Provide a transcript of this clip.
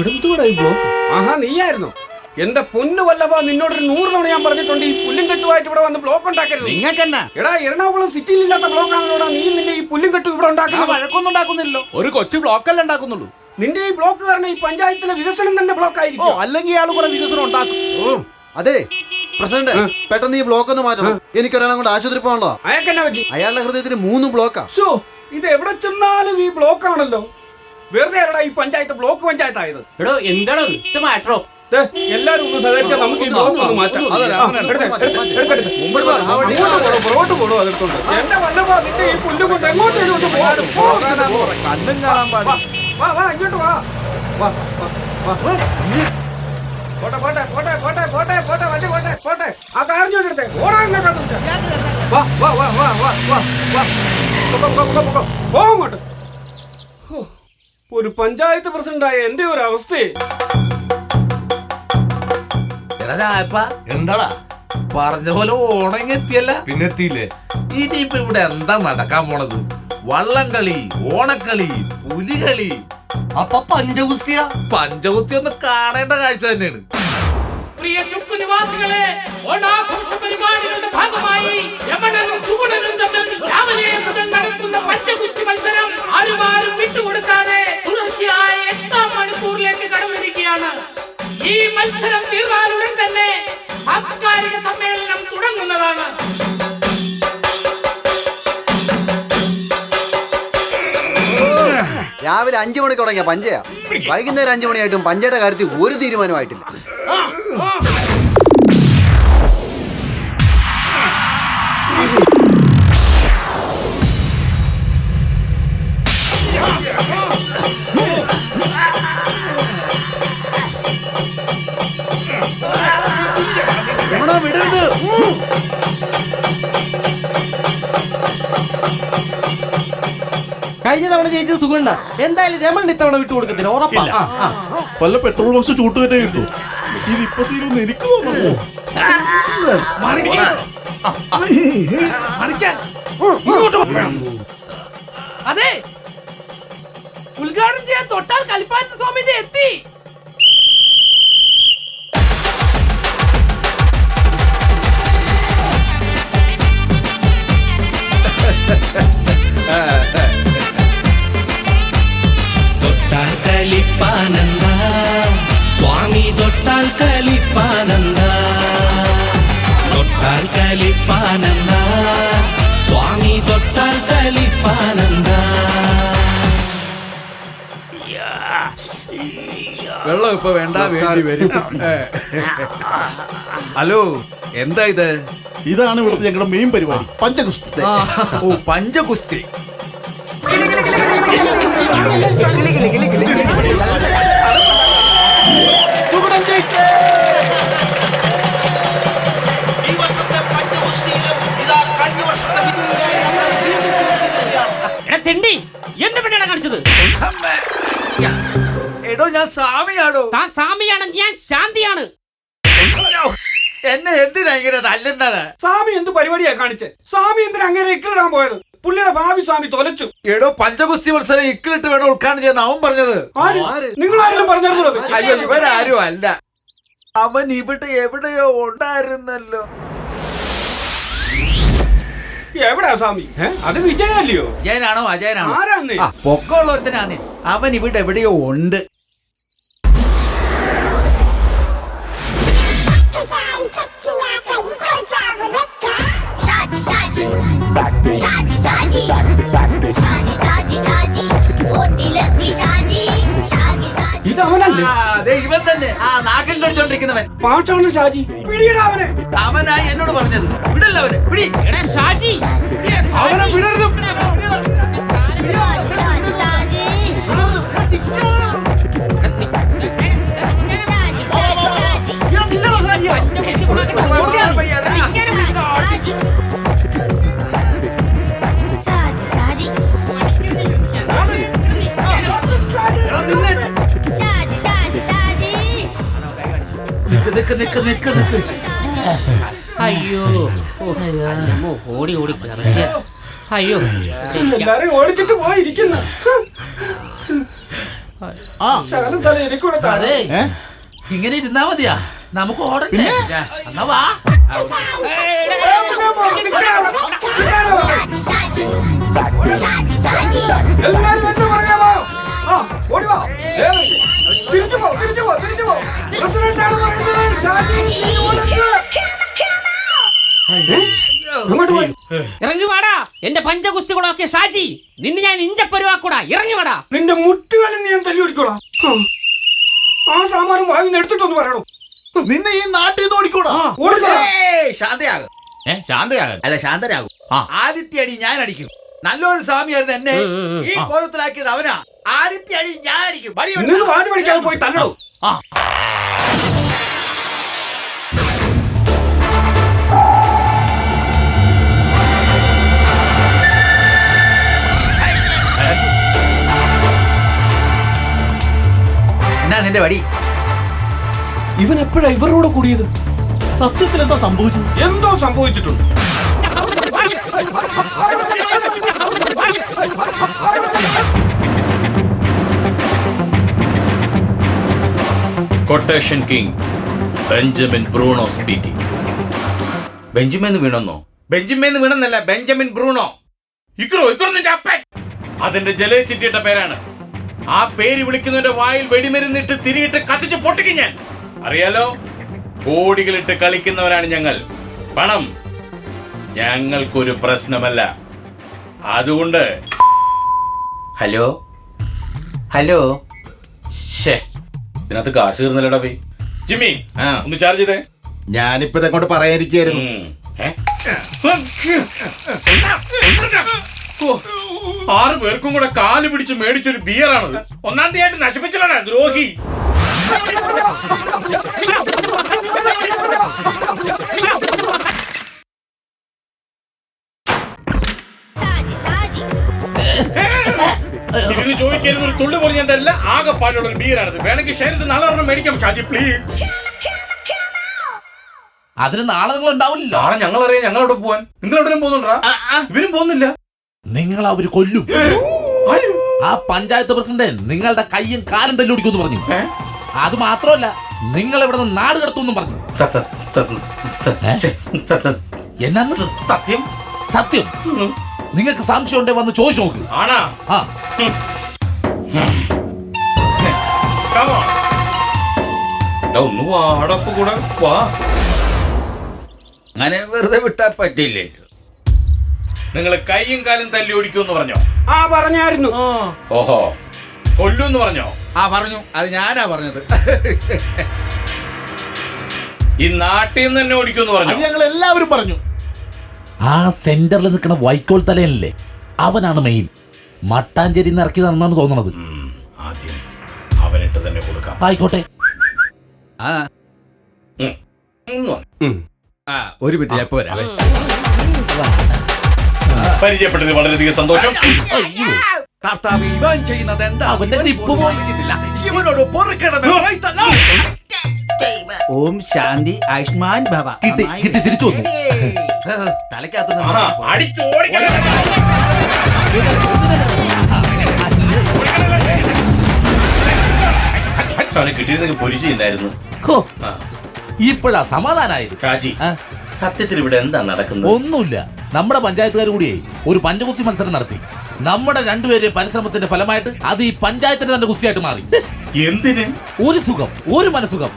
ഇവിടെന്തോടാ ഈ ബ്ലോക്ക് ആഹാ നീയായിരുന്നോ. എന്റെ പൊന്നു വല്ലഭ നിന്നോടൊരു നൂറ് തവണ ഞാൻ പറഞ്ഞിട്ടുണ്ട് ഈ പുല്ലും കെട്ടുമായിട്ട് ഇവിടെ വന്ന് ബ്ലോക്ക് ഉണ്ടാക്കരുത്. നിങ്ങൾക്കെന്നാ? എടാ എറണാകുളം സിറ്റിയിൽ ഇല്ലാത്ത ബ്ലോക്ക് ആണല്ലോടാ നീ നിന്റെ ഈ പുല്ലും കെട്ടും ഇവിടെ ഉണ്ടാക്കുന്നത് വഴക്കൊന്നും ഉണ്ടാക്കുന്നില്ലല്ലോ. ഒരു കൊച്ചു ബ്ലോക്കല്ലേ ഉണ്ടാക്കുന്നുള്ളൂ. നിന്റെ ഈ ബ്ലോക്ക് കാരണം ഈ പഞ്ചായത്തിലെ വികസനം തന്നെ ബ്ലോക്ക് ഓ ആയിരിക്കും അല്ലെങ്കിൽ ഇയാൾ കുറെ വികസനം ഉണ്ടാക്കും. ഓ അതെ. പ്രസിഡന്റ് പെട്ടെന്ന് ഈ ബ്ലോക്ക് ഒന്ന് മാറ്റണം. എനിക്കൊരാളെ കൊണ്ട് ആശുപത്രി പോകണല്ലോ അയാൾക്ക് എന്നാ പറ്റി? അയാളുടെ ഹൃദയത്തിന് മൂന്ന് ബ്ലോക്കാ ഇത് എവിടെ ചെന്നാലും ഈ ബ്ലോക്ക് ആണല്ലോ. വെറുതെ അല്ലടാ ഈ പഞ്ചായത്ത് ബ്ലോക്ക് പഞ്ചായത്തായത് എടോ എന്താണ് ഇത് മാറ്ററോ ദേ, എല്ലാരും ഒന്ന് സഹകരിച്ചാൽ നമുക്ക് ഈ ബ്ലോക്ക് ഒന്ന് മാറ്റാം അതെ, ആ, അങ്ങനെ എടുത്തേ, മാറ്റാം, എടുത്തേ, മാറ്റാം. എടുത്തേ, എടുത്തേ. മുമ്പോട്ട് വാ, ആ അങ്ങോട്ട് പോടോ, പുറകോട്ട് പോടോ, അതെടുത്തോണ്ട്. എന്റെ വല്ലഭ നിന്റെ ഈ പുല്ല് കൊണ്ട് എങ്ങോട്ട് ഒന്ന് പോ. പോ, ഇങ്ങോട്ട് പോ. കണ്ണും കാണാൻ വാ, പാടില്ല വാ, വാ, ഇങ്ങോട്ട് വാ. വാ, വാ, വാ. പോട്ടെ, പോട്ടെ, പോട്ടെ, പോട്ടെ, പോട്ടെ, പോട്ടെ, വണ്ടി പോട്ടെ, പോട്ടെ. ആ ഇങ്ങോട്ട്. ഓടാ ഇങ്ങോട്ടൊന്ന് വാ, വാ, വാ, വാ, വാ, വാ, വാ. പൊക്കോ, പൊക്കോ, പൊക്കോ, പൊക്കോ. പോ അങ്ങോട്ട്. ഒരു പഞ്ചായത്ത് പ്രസിഡന്റായ എന്റെ ഒരു അവസ്ഥയെ. എന്താടാ? പറഞ്ഞ പോലെ ഓണങ്ങെത്തിയല്ല എത്തിയല്ല. പിന്നെ എത്തിയില്ലേ? ഇനിയിപ്പോ ഇവിടെ എന്താ നടക്കാൻ പോണത്? വള്ളംകളി ഓണക്കളി പുലികളി. അപ്പൊ പഞ്ചഗുസ്തിയ? പഞ്ചകുസ്തി ഒന്ന് കാണേണ്ട കാഴ്ച തന്നെയാണ്. പ്രിയ ചുക്ക് നിവാസികളെ ഓണാഘോഷ സാംസ്കാരിക സമ്മേളനം തുടങ്ങുന്നതാണ്. രാവിലെ അഞ്ചു മണിക്ക് തുടങ്ങിയ പഞ്ചയാ. വൈകുന്നേരം അഞ്ചു മണിയായിട്ടും പഞ്ചയുടെ കാര്യത്തിൽ ഒരു തീരുമാനമായിട്ടില്ല. കഴിഞ്ഞ തവണ ജയിച്ചത് സുഖണ്ട എന്തായാലും രമൺ ഇത്തവണ വിട്ടു കൊടുക്കത്തില്ല ഉറപ്പാ. വല്ല പെട്രോൾ ബോക്സ് ചൂട്ട് തന്നെ കിട്ടു. ഇതിപ്പോ തീരുമെന്ന് എനിക്ക് തോന്നുന്നു. അതെ. ഉദ്ഘാടനം ചെയ്യാൻ തൊട്ടാൽ കളിപ്പാട്ട് സ്വാമി എത്തി. തൊട്ടാൽ കലിപ്പാനന്ദ സ്വാമി തൊട്ടാൽ കലിപ്പാനന്ദ വെള്ളം ഇപ്പൊ വേണ്ട വേണ്ടി വരും. ഹലോ എന്താ ഇത്? ഇതാണ് ഇവിടുത്തെ ഞങ്ങളുടെ മെയിൻ പരിപാടി പഞ്ചഗുസ്തി. ഓ പഞ്ചകുസ്തി എടാ പെണ്ണാണ് എടോ ഞാൻ സ്വാമിയാണോ? താൻ സ്വാമിയാണ് ഞാൻ ശാന്തിയാണ്. എന്നെ എന്തിനാ ഇങ്ങനെ തല്ലുന്നത്? സ്വാമി എന്ത് പരിപാടിയാ കാണിച്ചേ? സ്വാമി എന്തിനാ അങ്ങനെ ഇക്കിളിടാൻ പോയത്? പുള്ളിയുടെ ഭാവി സ്വാമി തൊലച്ചു. എടോ പഞ്ചഗുസ്തി മത്സരം ഇക്കിളിട്ട് വേണം ഉൾക്കാണ് ചെയ്യാൻ അവൻ പറഞ്ഞത്. നിങ്ങൾ ആരും? പറഞ്ഞിരുന്നോ അയ്യോ ഇവരാരും അല്ല. അവൻ ഇവിടെ എവിടെയോ ഉണ്ടായിരുന്നല്ലോ. എവിടെയാ സ്വാമി? അത് വിജയല്ലയോ അജയനാണോ അജയനാണോ? ആരാന്ന്? ആ പൊക്കമുള്ളൊരുത്തനാന്നേ. അവൻ ഇവിടെ എവിടെയോ ഉണ്ട്. ഇവൻ തന്നെ. ആ നാക്കിൽ കടിച്ചോണ്ടിരിക്കുന്നവൻ പാട്ടാണ് ഷാജി. പിടിയിടാ അവനെ. അവനായി എന്നോട് പറഞ്ഞത്. വിടല്ല അവന്. പിടി. എടാ ഷാജി. അവനെ വിടരുത്. നിക്ക് നിക്ക് നിക്ക് നിക്ക് നിക്ക്. അയ്യോ ഓ, ഓടി ഓടി. അയ്യോ. എല്ലാരും ഓടിച്ചിട്ട് പോയിരിക്കുന്നു? ഇങ്ങനെ ഇരുന്നാ മതിയാ. നമുക്ക് ഓടണ്ടേ എന്നാ വാ. എല്ലാരും ആ ഓടി വാ. തിരിച്ചു പോ തിരിച്ചു പോ തിരിച്ചു പോ. പ്രസിഡന്റാണ് പറയുന്നത്. ഷാജി ഇറങ്ങി വാടാ. എന്റെ പഞ്ചഗുസ്തികളൊക്കെ ഷാജി നിന്നെ ഞാൻ ഇഞ്ചപ്പരുവാക്കൂടാ. ഇറങ്ങി വാടാ. നിന്റെ മുട്ടുകാലം ഞാൻ തല്ലി ഓടിക്കോളാം. ആ സാമാനം വാങ്ങി എടുത്തിട്ടൊന്ന് പറയണോ? നിന്നെ ഈ നാട്ടിൽ നിന്ന് ഓടിക്കൂടാ. ശാന്തയാകും. ഏ ശാന്തയാകൻ അല്ല ശാന്തനാകും. ആദിത്യ അടി ഞാൻ അടിക്കും നല്ലൊരു സ്വാമിയായിരുന്നു എന്നെ. ഈ കോലത്തിലാക്കിയത് അവനാ. ആദിത്യ അടി ഞാൻ അടിക്കും. വടി. നിങ്ങൾ വാതി പഠിക്കാതെ പോയി തല്ലടോ എന്നാ നിന്റെ വടി? ഇവൻ എപ്പോഴാ ഇവരോട് കൂടിയത്? സത്യത്തിൽ എന്താ സംഭവിച്ചത്? എന്തോ സംഭവിച്ചിട്ടുണ്ട്. Quotation king Benjamin Bruno speaking ബെഞ്ചമിന് വീണെന്നോ? ബെഞ്ചമിന് വീണെന്നല്ല ബെഞ്ചമിൻ ബ്രൂണോ? ഇക്രോ ഇക്രോ നിന്റെ അപ്പൻ. അതിന്റെ ജലേ ചിറ്റിയിട്ട പേരാണ്. ആ പേര് വിളിക്കുന്നവന്റെ വായിൽ വെടിമരുന്നിട്ട് തിരിയിട്ട് കത്തിച്ച് പൊട്ടിക്കും ഞാൻ. അറിയാലോ? കോടികളിട്ട് കളിക്കുന്നവരാണ് ഞങ്ങൾ. പണം ഞങ്ങൾക്കൊരു പ്രശ്നമല്ല. അതുകൊണ്ട് ഹലോ? ഹലോ? ഇതിനകത്ത് കാശ് തീർന്നല്ലടാ പോയി ജിമ്മി ആ. ഒന്ന് ചാർജ് ചെയ്തേ ഞാനിപ്പോ ഇതങ്ങോട്ട് പറയാനിരിക്കായിരുന്നു ഉം. ഏ? ഓ, ആറ് പേർക്കും കൂടെ കാൽ പിടിച്ച് മേടിച്ചൊരു ബിയറാണത് ഒന്നാം തീയതി നശിപ്പിച്ചലാണ് ദ്രോഹി ഇതിന് ചോദിക്കരുത് ഒരു തുള്ളി പോലും ഞാൻ തരില്ല. ആകെ പാടുള്ള ഒരു വേണമെങ്കിൽ ശരീരത്തിൽ നാളെ ഒരെണ്ണം മേടിക്കാം ഷാജി പ്ലീസ് അതിന് നാളെ നിങ്ങൾ ഉണ്ടാവില്ല നാളെ ഞങ്ങൾ അറിയാം ഞങ്ങൾ അവിടെ പോവാൻ. നിങ്ങൾ എവിടെയും പോകുന്നുണ്ടാ? ഇവരും പോകുന്നില്ല. നിങ്ങൾ അവർ കൊല്ലും. ആ പഞ്ചായത്ത് പ്രസിഡന്റ് നിങ്ങളുടെ കയ്യും കാലും തല്ലുപിടിക്കുമെന്ന് പറഞ്ഞു. അത് മാത്രമല്ല നിങ്ങൾ ഇവിടെ നിന്ന് നാട് കടത്തുമെന്നും പറഞ്ഞു. എന്നാന്ന്? സത്യം? സത്യം. നിങ്ങൾക്ക് സംശയം ഉണ്ടെങ്കിൽ വന്ന് ചോദിച്ചു നോക്ക്. ആണാ? ആ. ഒന്ന് വാടപ്പ് കൂടെ വാ. അങ്ങനെ വെറുതെ വിട്ടാ പറ്റില്ലല്ലോ നിങ്ങൾ കൈയും കാലും തല്ലി ഓടിക്കുമെന്ന് പറഞ്ഞോ? ആ പറഞ്ഞായിരുന്നു. ഓഹോ. കൊല്ലൂന്ന് പറഞ്ഞോ? ആ പറഞ്ഞു. അത് ഞാനാ പറഞ്ഞത്. ഈ നാട്ടിൽ നിന്ന് തന്നെ ഓടിക്കുമെന്ന് പറഞ്ഞു? ഞങ്ങൾ എല്ലാവരും പറഞ്ഞു. ആ സെന്ററിൽ നിൽക്കുന്ന വൈക്കോൽ തലയല്ലേ അവനാണ് മെയിൻ. മട്ടാഞ്ചേരി നിറക്കി നടന്നാണ് തോന്നുന്നത് ആദ്യം അവനിട്ട് തന്നെ കൊടുക്കാം. ആയിക്കോട്ടെ. ആ. ഉം. ആ ഒരു മിനിറ്റ് ഞാൻ വളരെയധികം സന്തോഷം. അയ്യോ. കർത്താവ് ഇവൻ ചെയ്യുന്നത് എന്താ? അവന്റെ നിപ്പ് ഇവനോട്. ഓം ശാന്തി ആയുഷ്മാൻ ഭവ. കിട്ടി കിട്ടി തിരിച്ചു വന്നു. തലക്കകത്ത് ആഹാ, അവനെ കിട്ടിയിരുന്നെങ്കിൽ പൊരിച്ചു ചെയ്യുന്നായിരുന്നു ഹോ, ആ, ഇപ്പോഴാ സമാധാനായത്? ഷാജി ആ, സത്യത്തിൽ ഇവിടെ എന്താ നടക്കുന്നത്? ഒന്നുമില്ല. നമ്മുടെ പഞ്ചായത്തുകാർ കൂടിയേ ഒരു പഞ്ചകുസ്തി മത്സരം നടത്തി. നമ്മുടെ രണ്ടുപേരെയും പരിശ്രമത്തിന്റെ ഫലമായിട്ട് അത് ഈ പഞ്ചായത്തിന്റെ തന്നെ കുസ്തിയായിട്ട് മാറി. എന്തിന്? ഒരു സുഖം ഒരു മനസുഖം